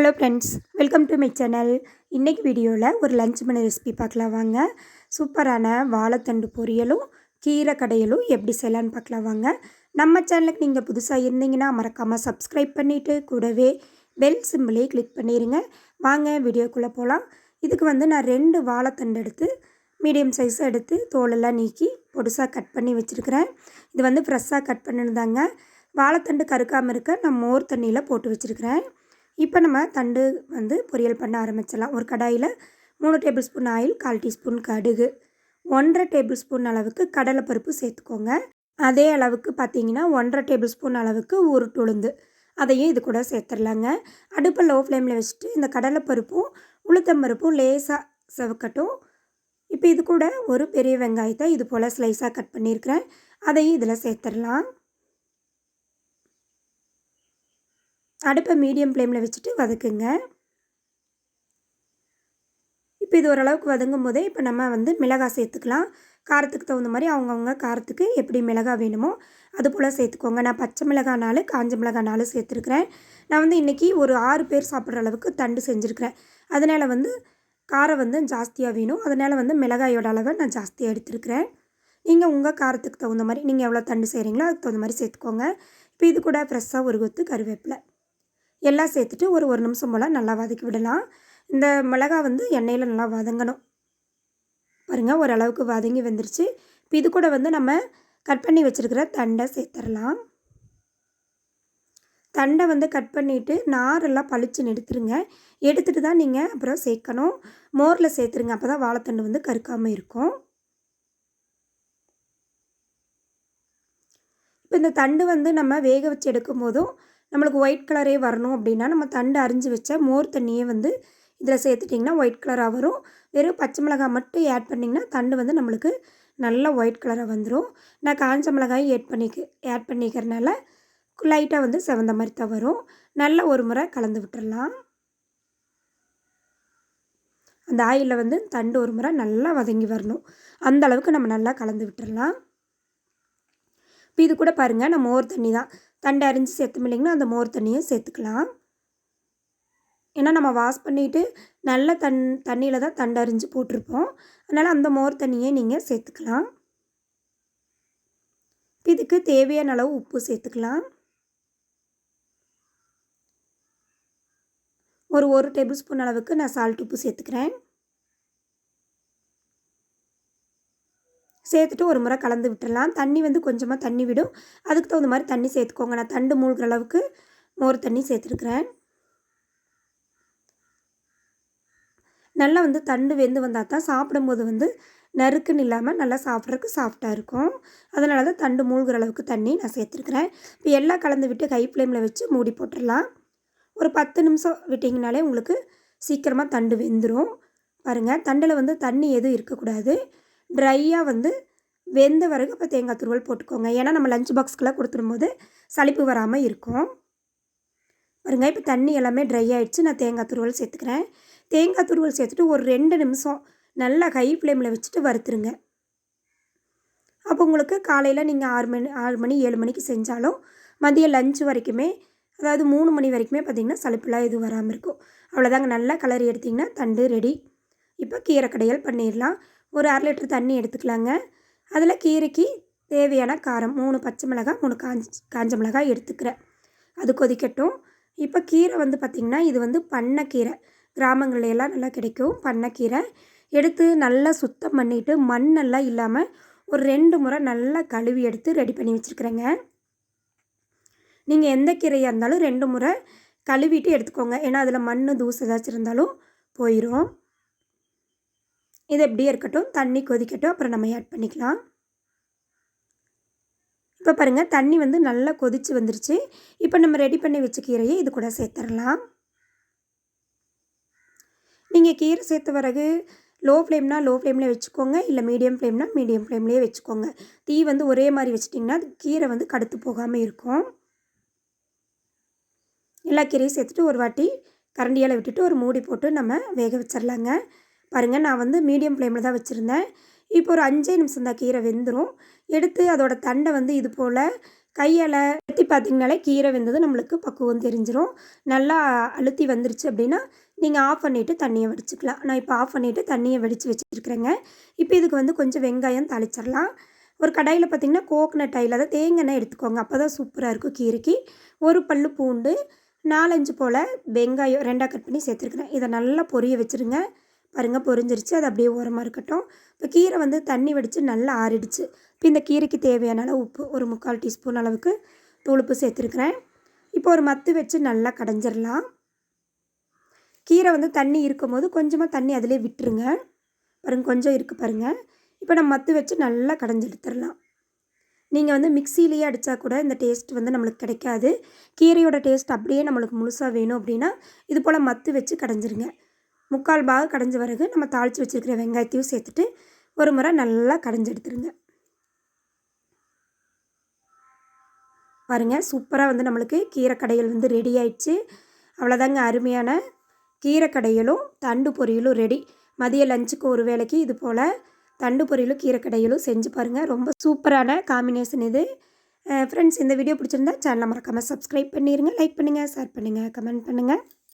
Hello friends welcome to my channel இன்றைக்கி வீடியோவில் ஒரு லஞ்ச் மணி ரெசிபி பார்க்கலாம் வாங்க. சூப்பரான வாழைத்தண்டு பொரியலும் கீரை கடையலும் எப்படி செய்யலான்னு பார்க்கலாம் வாங்க. நம்ம சேனலுக்கு நீங்கள் புதுசாக இருந்தீங்கன்னா மறக்காமல் சப்ஸ்கிரைப் பண்ணிவிட்டு கூடவே பெல் சிம்பிளே கிளிக் பண்ணிடுங்க வாங்க வீடியோக்குள்ளே போகலாம் இதுக்கு வந்து நான் ரெண்டு வாழைத்தண்டு எடுத்து மீடியம் சைஸை எடுத்து தோலெல்லாம் நீக்கி பொடுசாக கட் பண்ணி வச்சுருக்கிறேன். இது வந்து ஃப்ரெஷ்ஷாக கட் பண்ணிருந்தாங்க வாழைத்தண்டு கருக்காமல் இருக்க நான் மோர் தண்ணியில் போட்டு வச்சுருக்கிறேன். இப்போ நம்ம தண்டு வந்து பொரியல் பண்ண ஆரம்பிச்சிடலாம். ஒரு கடாயில் மூணு டேபிள் ஸ்பூன் ஆயில் கால் டீஸ்பூன் கடுகு. ஒன்றரை டேபிள் ஸ்பூன் அளவுக்கு கடலைப்பருப்பு சேர்த்துக்கோங்க. அதே அளவுக்கு பார்த்தீங்கன்னா ஒன்றரை டேபிள் ஸ்பூன் அளவுக்கு உருட்டுளுந்து அதையும் இது கூட சேர்த்துடலாங்க. அடுப்பை லோ ஃப்ளேமில் வச்சுட்டு இந்த கடலைப்பருப்பும் உளுத்தம்பருப்பும் லேசாக செவக்கட்டும். இப்போ இது கூட ஒரு பெரிய வெங்காயத்தை இது போல் ஸ்லைஸாக கட் பண்ணியிருக்கிறேன். அதையும் இதில் சேர்த்துடலாம். அடுப்பை மீடியம் ஃப்ளேமில் வச்சுட்டு வதக்குங்க. இப்போ இது ஓரளவுக்கு வதங்கும் போதே இப்போ நம்ம வந்து மிளகாய் சேர்த்துக்கலாம். காரத்துக்கு தகுந்த மாதிரி அவங்கவுங்க காரத்துக்கு எப்படி மிளகாய் வேணுமோ அது போல் சேர்த்துக்கோங்க. நான் பச்சை மிளகானாலும் காஞ்ச மிளகானாலும் சேர்த்துருக்குறேன். நான் வந்து இன்றைக்கி ஒரு ஆறு பேர் சாப்பிட்ற அளவுக்கு தண்டு செஞ்சுருக்கிறேன். அதனால் வந்து காரம் வந்து ஜாஸ்தியாக வேணும். அதனால் வந்து மிளகாயோட அளவை நான் ஜாஸ்தியாக எடுத்துருக்கிறேன். நீங்கள் உங்கள் காரத்துக்கு தகுந்த மாதிரி நீங்கள் எவ்வளோ தண்டு செய்கிறீங்களோ அதுக்கு தகுந்த மாதிரி சேர்த்துக்கோங்க. இப்போ இது கூட ஃப்ரெஷ்ஷாக ஒரு கொத்து கருவேப்பிலை. எல்லாம் சேர்த்துட்டு ஒரு ஒரு நிமிஷம் போல் நல்லா வதக்கி விடலாம். இந்த மிளகா வந்து எண்ணெயில் நல்லா வதங்கணும். பாருங்கள் ஓரளவுக்கு வதங்கி வந்துருச்சு. இப்போ இது கூட வந்து நம்ம கட் பண்ணி வச்சுருக்கிற தண்டை சேர்த்துடலாம் தண்டை வந்து கட் பண்ணிவிட்டு நாரெல்லாம் பளிச்சுன்னு எடுத்துருங்க. எடுத்துகிட்டு தான் நீங்கள் அப்புறம் சேர்க்கணும். மோரில் சேர்த்துருங்க அப்போ தான் வாழைத்தண்டு வந்து கருக்காமல் இருக்கும். இப்போ இந்த தண்டு வந்து நம்ம வேக வச்சு எடுக்கும் போதும் நம்மளுக்கு ஒயிட் கலரே வரணும் அப்படின்னா நம்ம தண்டு அரிஞ்சு வச்ச மோர் தண்ணியே வந்து இதில் சேர்த்துட்டிங்கன்னா ஒயிட் கலராக வரும். வெறும் பச்சை மிளகாய் மட்டும் ஆட் பண்ணிங்கன்னா தண்டு வந்து நம்மளுக்கு நல்லா ஒயிட் கலராக வந்துடும் நான் காஞ்ச மிளகாயும் ஆட் பண்ணிக்க ஆட் பண்ணிக்கிறனால லைட்டாக வந்து செவந்த மாதிரி தான் வரும். நல்லா ஒரு முறை கலந்து விட்டுடலாம் அந்த ஆயிலில் வந்து தண்டு ஒரு முறை நல்லா வதங்கி வரணும். அந்த அளவுக்கு நம்ம நல்லா கலந்து விட்டுடலாம் இப்போ இது கூட பாருங்கள் நான் மோர் தண்ணி தான் தண்டு அரிஞ்சு சேர்த்தோம் இல்லைங்கன்னா அந்த மோர் தண்ணியும் சேர்த்துக்கலாம். ஏன்னா நம்ம வாஷ் பண்ணிவிட்டு நல்ல தண் தண்ணியில் தான் தண்டு அரிஞ்சு போட்டிருப்போம். அதனால் அந்த மோர் தண்ணியை நீங்கள் சேர்த்துக்கலாம். இதுக்கு தேவையான அளவு உப்பு சேர்த்துக்கலாம். ஒரு ஒரு டேபிள் ஸ்பூன் அளவுக்கு நான் சால்ட் உப்பு சேர்த்துக்கிறேன். சேர்த்துட்டு ஒரு முறை கலந்து விட்டுடலாம். தண்ணி வந்து கொஞ்சமாக தண்ணி விடும். அதுக்கு தகுந்த மாதிரி தண்ணி சேர்த்துக்கோங்க. நான் தண்டு மூழ்கிற அளவுக்கு மோர் தண்ணி சேர்த்துருக்குறேன். நல்லா வந்து தண்டு வெந்து வந்தால் தான் சாப்பிடும்போது வந்து நறுக்குன்னு இல்லாமல் நல்லா சாப்பிட்றதுக்கு சாஃப்டாக இருக்கும். அதனால தான் தண்டு மூழ்கிற அளவுக்கு தண்ணி நான் சேர்த்துருக்குறேன். இப்போ எல்லாம் கலந்து விட்டு ஹை ஃப்ளேமில் வச்சு மூடி போட்டுடலாம். ஒரு பத்து நிமிஷம் விட்டிங்கனாலே உங்களுக்கு சீக்கிரமாக தண்டு வெந்துடும் பாருங்கள் தண்டில் வந்து தண்ணி எதுவும் இருக்கக்கூடாது. ட்ரையாக வந்து வெந்த பிறகு இப்போ தேங்காய் துருவல் போட்டுக்கோங்க. ஏன்னா நம்ம லஞ்ச் பாக்ஸ்க்கெலாம் கொடுத்துடும்போது சளிப்பு வராமல் இருக்கும். பாருங்க இப்போ தண்ணி எல்லாமே ட்ரை ஆகிடுச்சு நான் தேங்காய் துருவல் சேர்த்துக்கிறேன். தேங்காய் துருவல் சேர்த்துட்டு ஒரு ரெண்டு நிமிஷம் நல்லா ஹை ஃப்ளேமில் வச்சுட்டு வறுத்துருங்க. அப்போ உங்களுக்கு காலையில் நீங்கள் ஆறு மணி ஆறு மணி ஏழு மணிக்கு செஞ்சாலும் மதியம் லஞ்சு வரைக்குமே அதாவது மூணு மணி வரைக்குமே பார்த்திங்கன்னா சளிப்புலாம் எதுவும் வராமல் இருக்கும். அவ்வளோதாங்க நல்லா கலரி எடுத்திங்கன்னா தண்டு ரெடி. இப்போ கீரை கடையல் பண்ணிடலாம். ஒரு அரை லிட்டர் தண்ணி எடுத்துக்கலாங்க. அதில் கீரைக்கு தேவையான காரம் மூணு பச்சை மிளகாய் மூணு காஞ்சி காஞ்ச மிளகாய் எடுத்துக்கிறேன். அது கொதிக்கட்டும். இப்போ கீரை வந்து பார்த்திங்கன்னா இது வந்து பண்ணைக்கீரை. கிராமங்கள்லாம் எல்லாம் நல்லா கிடைக்கும் பண்ணைக்கீரை. எடுத்து நல்லா சுத்தம் பண்ணிவிட்டு மண்ணெல்லாம் இல்லாமல் ஒரு ரெண்டு முறை நல்லா கழுவி எடுத்து ரெடி பண்ணி வச்சுருக்குறேங்க. நீங்கள் எந்த கீரையாக இருந்தாலும் ரெண்டு முறை கழுவிட்டு எடுத்துக்கோங்க. ஏன்னா அதில் மண் தூசு ஏதாச்சும் இருந்தாலும் போயிடும் இது எப்படியே இருக்கட்டும். தண்ணி கொதிக்கட்டும். அப்புறம் நம்ம ஆட் பண்ணிக்கலாம். இப்போ பாருங்கள் தண்ணி வந்து நல்லா கொதித்து வந்துருச்சு. இப்போ நம்ம ரெடி பண்ணி வச்ச கீரையை இது கூட சேர்த்துடலாம். நீங்கள் கீரை சேர்த்த பிறகு லோ ஃப்ளேம்னா லோ ஃப்ளேமில் வச்சுக்கோங்க. இல்லை மீடியம் ஃப்ளேம்னா மீடியம் ஃப்ளேம்லேயே வச்சுக்கோங்க. தீ வந்து ஒரே மாதிரி வச்சிட்டிங்கன்னா கீரை வந்து கடுத்து போகாமல் இருக்கும். எல்லா கீரையும் சேர்த்துட்டு ஒரு வாட்டி கரண்டியால் விட்டுட்டு ஒரு மூடி போட்டு நம்ம வேக வச்சிடலாங்க பாருங்கள் நான் வந்து மீடியம் ஃப்ளேமில் தான் வச்சுருந்தேன். இப்போ ஒரு அஞ்சே நிமிஷம் தான் கீரை வெந்துடும் எடுத்து அதோட தண்டை வந்து இது போல் கையால் அழுத்தி பார்த்திங்கனாலே கீரை வெந்தது நம்மளுக்கு பக்குவம் தெரிஞ்சிடும் நல்லா அழுத்தி வந்துருச்சு அப்படின்னா நீங்கள் ஆஃப் பண்ணிவிட்டு தண்ணியை வடிச்சுக்கலாம். நான் இப்போ ஆஃப் பண்ணிவிட்டு தண்ணியை வடித்து வச்சுருக்கிறேங்க. இப்போ இதுக்கு வந்து கொஞ்சம் வெங்காயம் தாளிச்சிடலாம். ஒரு கடாயில் பார்த்திங்கன்னா கோக்கனட் ஆயில் அதாவது தேங்காய் எண்ணெய் எடுத்துக்கோங்க. அப்போ தான் சூப்பராக இருக்கும் கீரைக்கு. ஒரு பல் பூண்டு நாலஞ்சு போல் வெங்காயம் ரெண்டாக கட் பண்ணி சேர்த்துருக்குறேன். இதை நல்லா பொரிய வச்சுருங்க. பாருங்கள் பொரிஞ்சிருச்சு. அது அப்படியே ஓரமாக இருக்கட்டும். இப்போ கீரை வந்து தண்ணி வடித்து நல்லா ஆறிடுச்சு. இப்போ இந்த கீரைக்கு தேவையான அளவு உப்பு ஒரு முக்கால் டீஸ்பூன் அளவுக்கு தூளுப்பு சேர்த்துருக்குறேன். இப்போ ஒரு மத்து வச்சு நல்லா கடைஞ்சிடலாம் கீரை வந்து தண்ணி இருக்கும் போது கொஞ்சமாக தண்ணி அதிலே விட்டுருங்க. பாருங்கள் கொஞ்சம் இருக்குது பாருங்கள் இப்போ நம்ம மத்து வச்சு நல்லா கடைஞ்சி எடுத்துடலாம் நீங்கள் வந்து மிக்சிலேயே அடித்தா கூட இந்த டேஸ்ட் வந்து நம்மளுக்கு கிடைக்காது. கீரையோட டேஸ்ட் அப்படியே நம்மளுக்கு முழுசாக வேணும் அப்படின்னா இது போல் மத்து வச்சு கடைஞ்சிருங்க. முக்கால் பாகம் கடைஞ்ச பிறகு நம்ம தாளித்து வச்சுருக்கிற வெங்காயத்தையும் சேர்த்துட்டு ஒரு முறை நல்லா கடைஞ்சி எடுத்துருங்க. பாருங்கள் சூப்பராக வந்து நம்மளுக்கு கீரை கடையல் வந்து ரெடி ஆயிடுச்சு. அவ்வளோதாங்க அருமையான கீரை கடையலும் தண்டு பொரியலும் ரெடி மதிய லஞ்சுக்கு ஒரு வேளைக்கு இது போல் தண்டு பொரியலும் கீரை செஞ்சு பாருங்கள் ரொம்ப சூப்பரான காம்பினேஷன் இது. ஃப்ரெண்ட்ஸ் இந்த வீடியோ பிடிச்சிருந்தா சேனலை மறக்காமல் சப்ஸ்கிரைப் பண்ணிடுங்க லைக் பண்ணுங்கள் ஷேர் பண்ணுங்கள் கமெண்ட் பண்ணுங்கள்